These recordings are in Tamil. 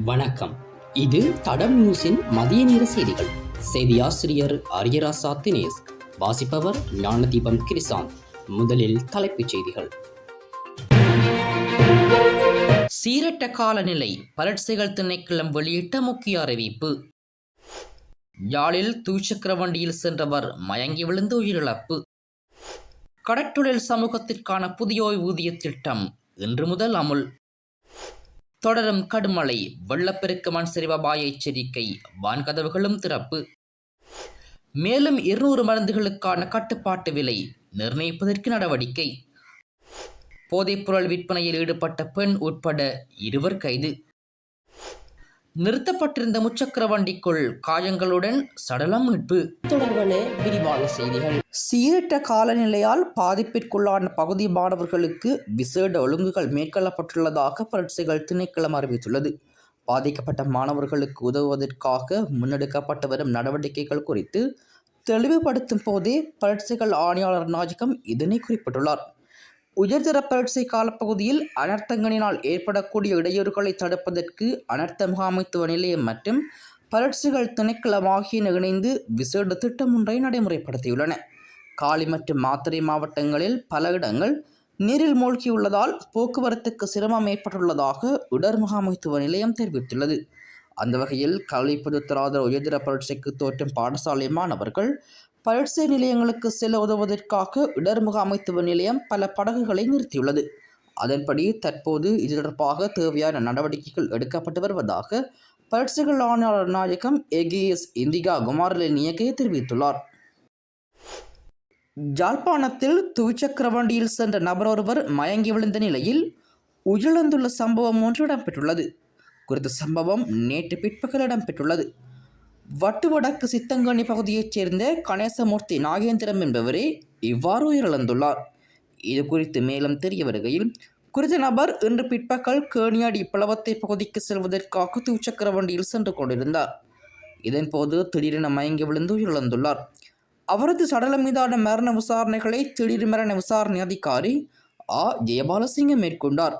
வணக்கம். இது தடம் நியூஸின் மதிய நேர செய்திகள். செய்தி ஆசிரியர் அரியராசா தினேஷ் வாசிப்பவர் ஞானதீபம் கிரிசாந்த் முதலில் தலைப்புச் செய்திகள். சீரற்ற காலநிலை பரட்சிகள் திணைக்களம் வெளியிட்ட முக்கிய அறிவிப்பு. யாழில் தூச்சக்கர வண்டியில் சென்றவர் மயங்கி விழுந்து உயிரிழப்பு. கடற்றொழில் சமூகத்திற்கான புதிய ஓய்வூதிய திட்டம் இன்று முதல் அமுல். தொடரும் கடுமழை வெள்ளப்பெருக்கு மண் சரிவு எச்சரிக்கை வான்கதவுகளும் திறப்பு. மேலும் இருநூறு மருந்துகளுக்கான கட்டுப்பாட்டு விலை நிர்ணயிப்பதற்கு நடவடிக்கை. போதைப்பொருள் விற்பனையில் ஈடுபட்ட பெண் உட்பட இருவர் கைது. நிறுத்தப்பட்டிருந்த முச்சக்கர வண்டிக்குள் காயங்களுடன் சடலம் மீட்பு. தொடர்பான விரிவான செய்திகள். சீரற்ற காலநிலையால் பாதிப்பிற்குள்ளான பகுதி மாணவர்களுக்கு விசேட ஒழுங்குகள் மேற்கொள்ளப்பட்டுள்ளதாக பரீட்சைகள் திணைக்களம் அறிவித்துள்ளது. பாதிக்கப்பட்ட மாணவர்களுக்கு உதவுவதற்காக முன்னெடுக்கப்பட்டு வரும் நடவடிக்கைகள் குறித்து தெளிவுபடுத்தும் போதே பரீட்சைகள் ஆணையாளர் நாயகம் இதனை குறிப்பிட்டுள்ளார். உயர்தர பரீட்சை காலப்பகுதியில் அனர்த்தங்களினால் ஏற்படக்கூடிய இடையூறுகளை தடுப்பதற்கு அனர்த்த முகாமைத்துவ நிலையம் மற்றும் பரீட்சைகள் திணைக்களம் ஆகியன இணைந்து விசேட திட்டம் ஒன்றை நடைமுறைப்படுத்தியுள்ளன. காலி மற்றும் மாத்திரை மாவட்டங்களில் பல இடங்கள் நீரில் மூழ்கியுள்ளதால் போக்குவரத்துக்கு சிரமம் ஏற்பட்டுள்ளதாக இடர் முகாமைத்துவ நிலையம் தெரிவித்துள்ளது. அந்த வகையில் கல்வி பொதுத்தராதர உயர்தர பரீட்சைக்கு தோற்றும் பாடசாலை மாணவர்கள் பரீட்சை நிலையங்களுக்கு செல்ல உதவுவதற்காக இடர்முக அமைத்துவ நிலையம் பல படகுகளை நிறுத்தியுள்ளது. அதன்படி தற்போது இது தொடர்பாக தேவையான நடவடிக்கைகள் எடுக்கப்பட்டு வருவதாக பரீட்சைகள் ஆணையாளர் நாயகம் ஏகேஎஸ் இந்திகா குமாரலினியகே தெரிவித்துள்ளார். ஜாழ்ப்பாணத்தில் துவிச்சக்கர வண்டியில் சென்ற நபர் ஒருவர் மயங்கி விழுந்த நிலையில் உயிரிழந்துள்ள சம்பவம் ஒன்று இடம்பெற்றுள்ளது. குறித்த சம்பவம் நேற்று பிற்பகல் இடம்பெற்றுள்ளது. வட்டுவடக்கு சித்தங்கனி பகுதியைச் சேர்ந்த கணேசமூர்த்தி நாகேந்திரம் என்பவரே இவ்வாறு உயிரிழந்துள்ளார். இது குறித்து மேலும் தெரிய வருகையில் குறித்த நபர் இன்று பிற்பகல் கேணியாடி பிளவத்தை பகுதிக்கு செல்வதற்காக துச்சக்கர வண்டியில் சென்று கொண்டிருந்தார். இதன்போது திடீரென மயங்கி விழுந்து உயிரிழந்துள்ளார். அவரது சடலம் மீதான மரண விசாரணைகளை திடீர் மரண விசாரணை அதிகாரி ஆ. ஜெயபாலசிங்கம் மேற்கொண்டார்.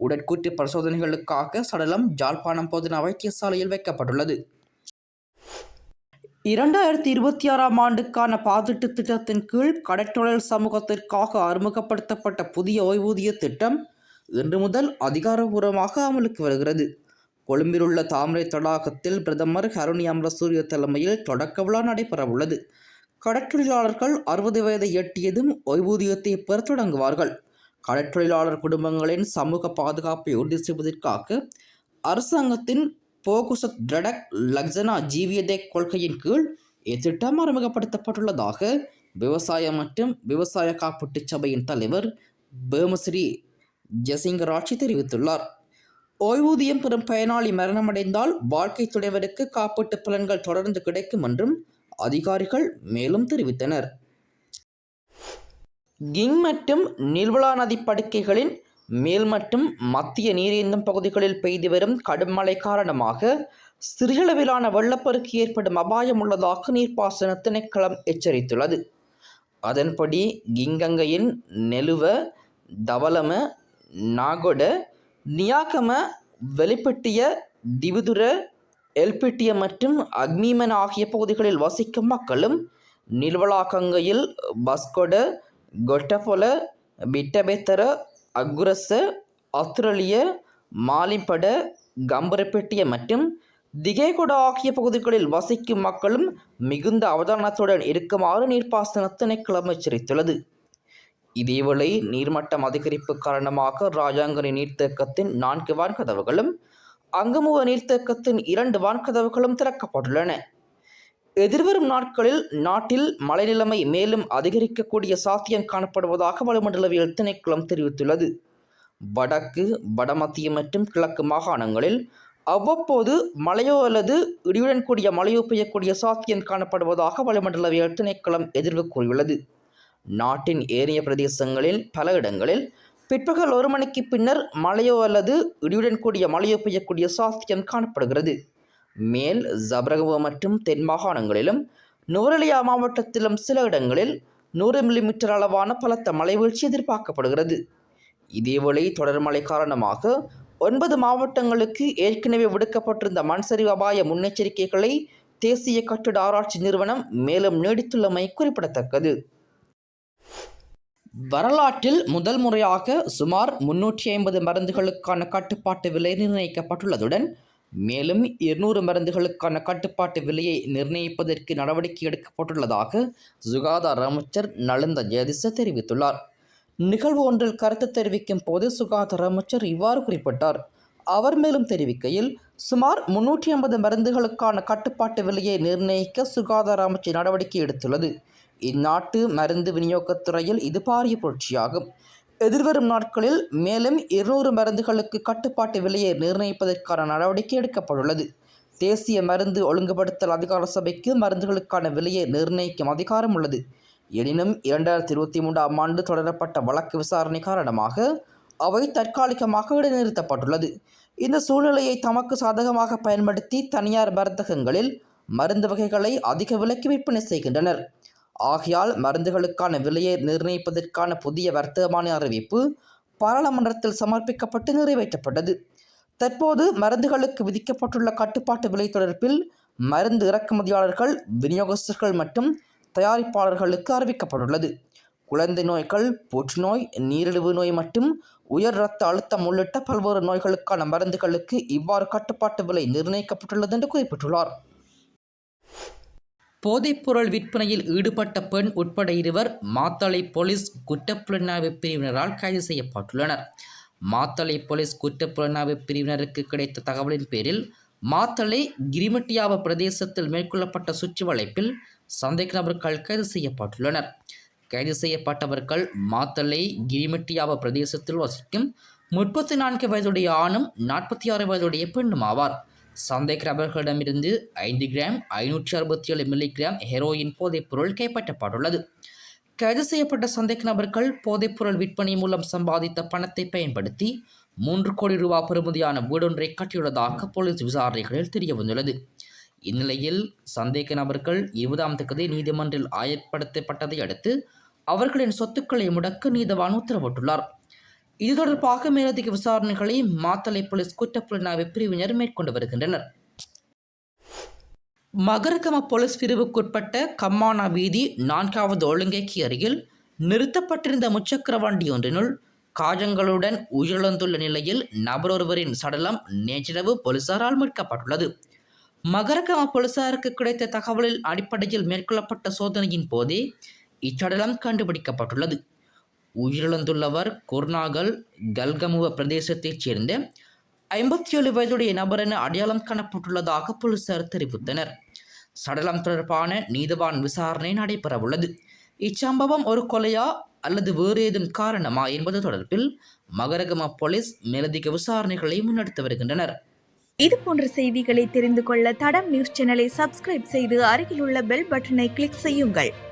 உடற்கூற்று பரிசோதனைகளுக்காக சடலம் ஜாழ்ப்பாணம் பொதுன வைத்தியசாலையில் வைக்கப்பட்டுள்ளது. இரண்டாயிரத்தி இருபத்தி ஆறாம் ஆண்டுக்கான பாதிட்டு திட்டத்தின் கீழ் கடற்றொழில் சமூகத்திற்காக அறிமுகப்படுத்தப்பட்ட புதிய ஓய்வூதிய திட்டம் இன்று முதல் அதிகாரபூர்வமாக அமலுக்கு வருகிறது. கொழும்பில் உள்ள தாமரை தடாகத்தில் பிரதமர் ஹருணி அமரசூரிய தலைமையில் தொடக்க விழா நடைபெறவுள்ளது. கடற்றொழிலாளர்கள் அறுபது வயதை எட்டியதும் ஓய்வூதியத்தை பெற தொடங்குவார்கள். கடற்றொழிலாளர் குடும்பங்களின் சமூக பாதுகாப்பை உறுதி செய்வதற்காக அரசாங்கத்தின் போகுசத் ட்ரடக் லக்ஸனா ஜீவியதே கொள்கையின் கீழ் இத்திட்டம் அறிமுகப்படுத்தப்பட்டுள்ளதாக விவசாய மற்றும் விவசாய காப்பீட்டு சபையின் தலைவர் பேமஸ்ரீ ஜசிங்கராட்சி தெரிவித்துள்ளார். ஓய்வூதியம் பெறும் பயனாளி மரணமடைந்தால் வாழ்க்கை துணைவருக்கு காப்பீட்டு பலன்கள் தொடர்ந்து கிடைக்கும் என்றும் அதிகாரிகள் மேலும் தெரிவித்தனர். கிங் மற்றும் நிர்வலா நதி படுக்கைகளின் மேல் மற்றும் மத்திய நீரேந்தும் பகுதிகளில் பெய்து வரும் கடும் மழை காரணமாக சிறியளவிலான வெள்ளப்பெருக்கு ஏற்படும் அபாயம் உள்ளதாக நீர்ப்பாசன திணைக்களம் எச்சரித்துள்ளது. அதன்படி கிங்கங்கையின் நெலுவ தவளம நாகொட நியாகம வெளிப்பட்டிய திவுதுர எல்பிட்டிய மற்றும் அக்னிமன் ஆகிய பகுதிகளில் வசிக்கும் மக்களும் நில்வலாக்கங்கையில் பஸ்கொட கொட்டபொல பிட்டபெத்தர அக்குரச ஆஸ்திரேலிய மாலிம்பட கம்பரப்பெட்டிய மற்றும் திகேகொட ஆகிய பகுதிகளில் வசிக்கும் மக்களும் மிகுந்த அவதானத்துடன் இருக்குமாறு நீர்ப்பாசன திணைக்களம் எச்சரித்துள்ளது இதேவேளை நீர்மட்டம் அதிகரிப்பு காரணமாக ராஜாங்கனி நீர்த்தேக்கத்தின் நான்கு வான்கதவுகளும் அங்கமுக நீர்த்தேக்கத்தின் இரண்டு வான்கதவுகளும் திறக்கப்பட்டுள்ளன. எதிர்வரும் நாட்களில் நாட்டில் மழை நிலைமை மேலும் அதிகரிக்கக்கூடிய சாத்தியம் காணப்படுவதாக வளிமண்டலவியல் திணைக்களம் தெரிவித்துள்ளது. வடக்கு வடமத்திய மற்றும் கிழக்கு மாகாணங்களில் அவ்வப்போது மழையோ அல்லது இடியுடன் கூடிய மழையோ பெய்யக்கூடிய சாத்தியம் காணப்படுவதாக வளிமண்டலவியல் திணைக்களம் எதிர்வு கூறியுள்ளது. நாட்டின் ஏனைய பிரதேசங்களில் பல இடங்களில் பிற்பகல் ஒரு மணிக்கு பின்னர் மழையோ அல்லது இடியுடன் கூடிய மழையோ பெய்யக்கூடிய சாத்தியம் காணப்படுகிறது. மேல் ஜப்ரகவ மற்றும் தென் மாகாணங்களிலும் நூரலியா மாவட்டத்திலும் சில இடங்களில் நூறு மில்லிமீட்டர் அளவான பலத்த மழை வீழ்ச்சி எதிர்பார்க்கப்படுகிறது. இதேவேளை தொடர் மழை காரணமாக ஒன்பது மாவட்டங்களுக்கு ஏற்கனவே விடுக்கப்பட்டிருந்த மண்சரிவு அபாய முன்னெச்சரிக்கைகளை தேசிய கட்டிட ஆராய்ச்சி நிறுவனம் மேலும் நீடித்துள்ளமை குறிப்பிடத்தக்கது. வரலாற்றில் முதல் முறையாக சுமார் முன்னூற்றி ஐம்பது மருந்துகளுக்கான கட்டுப்பாட்டு விலை நிர்ணயிக்கப்பட்டுள்ளதுடன் மேலும் இருநூறு மருந்துகளுக்கான கட்டுப்பாட்டு விலையை நிர்ணயிப்பதற்கு நடவடிக்கை எடுக்கப்பட்டுள்ளதாக சுகாதார அமைச்சர் நலிந்த ஜெயதிச தெரிவித்துள்ளார். நிகழ்வு ஒன்றில் கருத்து தெரிவிக்கும் போது சுகாதார அமைச்சர் இவ்வாறு குறிப்பிட்டார். அவர் மேலும் தெரிவிக்கையில் சுமார் முன்னூற்றி ஐம்பது மருந்துகளுக்கான கட்டுப்பாட்டு விலையை நிர்ணயிக்க சுகாதார அமைச்சர் நடவடிக்கை எடுத்துள்ளது. இந்நாட்டு மருந்து விநியோகத் துறையில் இது பாரிய புரட்சியாகும். எதிர்வரும் நாட்களில் மேலும் இருநூறு மருந்துகளுக்கு கட்டுப்பாட்டு விலையை நிர்ணயிப்பதற்கான நடவடிக்கை எடுக்கப்பட்டுள்ளது. தேசிய மருந்து ஒழுங்குபடுத்தல் அதிகார சபைக்கு மருந்துகளுக்கான விலையை நிர்ணயிக்கும் அதிகாரம் உள்ளது. எனினும் இரண்டாயிரத்தி இருபத்தி மூன்றாம் ஆண்டு தொடரப்பட்ட வழக்கு விசாரணை காரணமாக அவை தற்காலிகமாக இடைநிறுத்தப்பட்டுள்ளது. இந்த சூழ்நிலையை தமக்கு சாதகமாக பயன்படுத்தி தனியார் மருந்தகங்களில் மருந்து வகைகளை அதிக விலைக்கு விற்பனை செய்கின்றனர். ஆகையால் மருந்துகளுக்கான விலையை நிர்ணயிப்பதற்கான புதிய வர்த்தகமான அறிவிப்பு பாராளுமன்றத்தில் சமர்ப்பிக்கப்பட்டு நிறைவேற்றப்பட்டது. தற்போது மருந்துகளுக்கு விதிக்கப்பட்டுள்ள கட்டுப்பாட்டு விலை தொடர்பில் மருந்து இறக்குமதியாளர்கள் விநியோகஸ்தர்கள் மற்றும் தயாரிப்பாளர்களுக்கு அறிவிக்கப்பட்டுள்ளது. குழந்தை நோய்கள் புற்றுநோய் நீரிழிவு நோய் மற்றும் உயர் இரத்த அழுத்தம் உள்ளிட்ட பல்வேறு நோய்களுக்கான மருந்துகளுக்கு இவ்வாறு கட்டுப்பாட்டு விலை நிர்ணயிக்கப்பட்டுள்ளது என்று குறிப்பிட்டுள்ளார். போதைப்பொருள் விற்பனையில் ஈடுபட்ட பெண் உட்பட இருவர் மாத்தளை போலீஸ் குற்றப்புலனாய்வு பிரிவினரால் கைது செய்யப்பட்டுள்ளனர். மாத்தளை போலீஸ் குற்றப்புலனாய்வு பிரிவினருக்கு கிடைத்த தகவலின் பேரில் மாத்தளை கிரிமட்டியாவ பிரதேசத்தில் மேற்கொள்ளப்பட்ட சுற்றி வளைப்பில் சந்தேக நபர்கள் கைது செய்யப்பட்டுள்ளனர். கைது செய்யப்பட்டவர்கள் மாத்தளை கிரிமட்டியாவ பிரதேசத்தில் வசிக்கும் முப்பத்தி நான்கு வயதுடைய ஆணும் நாற்பத்தி ஆறு வயதுடைய பெண்ணும் ஆவார். சந்தேக நபர்களிடமிருந்து ஐந்து கிராம் ஐநூற்றி அறுபத்தி ஏழு மில்லிகிராம் ஹெரோயின் போதைப்பொருள் கைப்பற்றப்பட்டுள்ளது. கைது செய்யப்பட்ட சந்தேக நபர்கள் போதைப்பொருள் விற்பனை மூலம் சம்பாதித்த பணத்தை பயன்படுத்தி மூன்று கோடி ரூபா பெறுமதியான வீடொன்றை கட்டியுள்ளதாக போலீஸ் விசாரணைகளில் தெரிய வந்துள்ளது இந்நிலையில் சந்தேக நபர்கள் இருபதாம் தேதி நீதிமன்றில் ஆயர்படுத்தப்பட்டதை அடுத்து அவர்களின் சொத்துக்களை முடக்க நீதவான் உத்தரவிட்டுள்ளார். இது தொடர்பாக மேலதிக விசாரணைகளை மாத்தளை போலீஸ் குற்றப்புலனாய்வு பிரிவினர் மேற்கொண்டு வருகின்றனர். மகரகம போலீஸ் பிரிவுக்குட்பட்ட கம்மானா வீதி நான்காவது ஒழுங்கைக்கு அருகில் நிறுத்தப்பட்டிருந்த முச்சக்கர வண்டி ஒன்றினுள் காயங்களுடன் உயிரிழந்துள்ள நிலையில் நபரொருவரின் சடலம் நேற்றிரவு போலீசாரால் மீட்கப்பட்டுள்ளது. மகரகம போலீசாருக்கு கிடைத்த தகவலின் அடிப்படையில் மேற்கொள்ளப்பட்ட சோதனையின் போதே இச்சடலம் கண்டுபிடிக்கப்பட்டுள்ளது. உயிரிழந்துள்ளவர் குர்நாகல் கல்கமுவ பிரதேசத்தைச் சேர்ந்த ஐம்பத்தி ஏழு வயதுடைய நபர் என அடையாளம் காணப்பட்டுள்ளதாக போலீசார் தெரிவித்தனர். சடலம் தொடர்பான நீதவான் விசாரணை நடைபெறவுள்ளது. இச்சம்பவம் ஒரு கொலையா அல்லது வேறு ஏதும் காரணமா என்பது தொடர்பில் மகரகம போலீஸ் மேலதிக விசாரணைகளை முன்னெடுத்து வருகின்றனர். இது போன்ற செய்திகளை தெரிந்து கொள்ள தடம் நியூஸ் சேனலை சப்ஸ்கிரைப் செய்து அருகிலுள்ள பெல் பட்டனை கிளிக் செய்யுங்கள்.